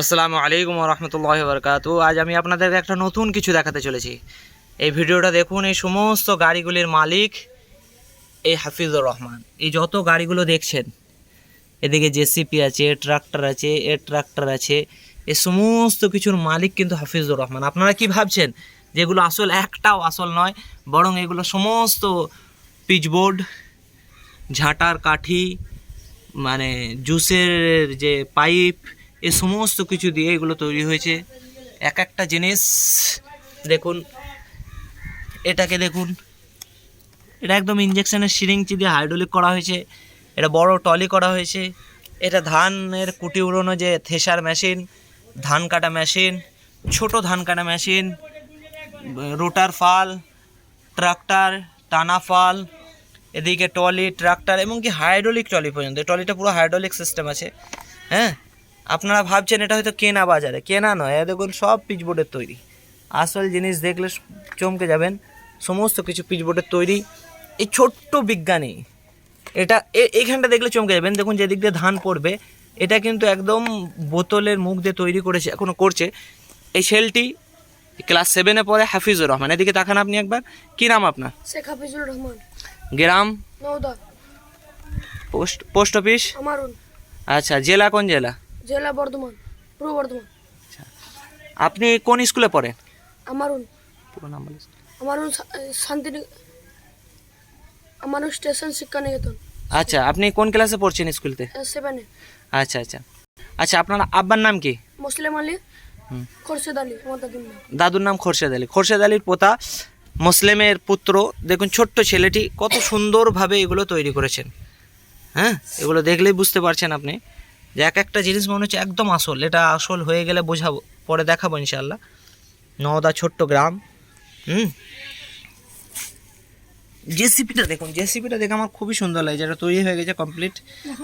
আসসালামু আলাইকুম রহমতুল্লাহ বরকাত আজ আমি আপনাদেরকে একটা নতুন কিছু দেখাতে চলেছি। এই ভিডিওটা দেখুন, এই সমস্ত গাড়িগুলির মালিক এই হাফিজুর রহমান। এই যত গাড়িগুলো দেখছেন, এদিকে জেসিপি আছে, ট্রাক্টর আছে, এ ট্রাক্টর আছে, এই সমস্ত কিছুর মালিক কিন্তু হাফিজুর রহমান। আপনারা কি ভাবছেন যেগুলো আসল একটাও আসল নয়, বরং এগুলো সমস্ত পিচবোর্ড ঝাঁটার কাঠি মানে জুসের যে পাইপ এ সমস্ত কিছু দিয়ে এগুলো তৈরি হয়েছে। এক একটা জিনিস, দেখুন, এটাকে দেখুন, এটা একদম ইঞ্জেকশনের সিরিঞ্চি দিয়ে হাইড্রোলিক করা হয়েছে। এটা বড় টলি করা হয়েছে। এটা ধানের কুটি উড়োনো যে থেসার মেশিন ধান কাটা মেশিন ছোট ধান কাটা মেশিন রোটার ফাল, ট্রাক্টর, টানা ফাল, এদিকে টলি ট্রাক্টর এবং কি হাইড্রোলিক টলি পর্যন্ত টলিটা পুরো হাইড্রোলিক সিস্টেম আছে। হ্যাঁ? আপনারা ভাবছেন এটা হয়তো কেনা বাজারে। কেনা নয় এ দেখুন সব পিচবোর্ডের তৈরি। আসল জিনিস দেখলে চমকে যাবেন সমস্ত কিছু পিচবোর্ডের তৈরি। এই ছোট্ট বিজ্ঞানী এটা এইখানটা দেখলে চমকে যাবেন। দেখুন যেদিক দিয়ে ধান পড়বে এটা কিন্তু একদম বোতলের মুখ দিয়ে তৈরি করেছে এখনও করছে। এই সেলটি ক্লাস সেভেনে পড়ে হাফিজুর রহমান। এদিকে তাকান আপনি একবার। কী নাম আপনার? শেখ হাফিজুর রহমান। গ্রাম? Post post office? আচ্ছা জেলা কোন জেলা? জেলা বর্ধমান পূর্ব বর্ধমান। আপনি কোন স্কুলে পড়েন? আমারুন। পুরো নাম বলেন। আমারুন শা- শান্তিনি আমারুন স্টেশন শিক্ষা নিকেতন আচ্ছা আপনি কোন ক্লাসে পড়ছেন স্কুলতে? সেভেনে আচ্ছা আচ্ছা। আচ্ছা আপনার আব্বার নাম কি? মুসলিম আলী হুম। খোরশেদ আলী আমার দাদুর নাম। দাদুর নাম খোরশেদ আলী। খোরশেদ আলীর পোতা মুসলিমের পুত্র দেখুন ছোট্ট ছেলেটি কত সুন্দরভাবে এগুলো তৈরি করেছেন। হ্যাঁ এগুলো দেখলেই বুঝতে পারছেন আপনি। যে এক একটা জিনিস মনে হচ্ছে একদম আসল এটা আসল হয়ে গেলে বোঝাবো পরে দেখাবো ইনশাল্লাহ নওদা ছোট্ট গ্রাম হুম? জেসিপিটা দেখুন জেসিপিটা দেখে আমার খুবই সুন্দর লাগে যেটা তৈরি হয়ে গেছে কমপ্লিট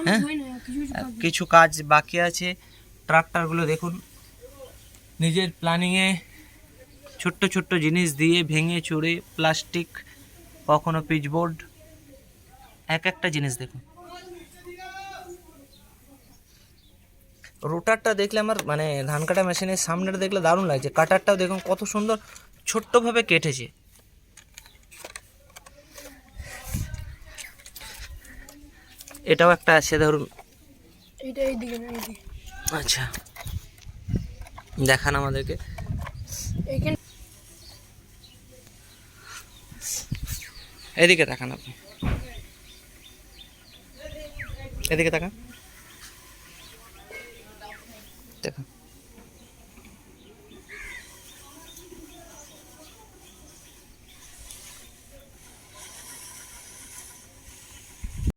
হ্যাঁ? কিছু কাজ বাকি আছে ট্রাক্টরগুলো দেখুন নিজের প্ল্যানিংয়ে ছোট্ট ছোট্ট জিনিস দিয়ে ভেঙে চুড়ে প্লাস্টিক কখনো পিচবোর্ড এক একটা জিনিস দেখুন। রোটারটা দেখলে আমার মানে ধান কাটা মেশিনের সামনেটা দেখলে দারুণ লাগছে। কাটারটাও দেখুন কত সুন্দর ছোট্টভাবে কেটেছে। এটাও একটা আছে ধরুন। আচ্ছা। দেখান আমাদেরকে। এদিকে তাকান আপনি। এদিকে তাকান। দেখুন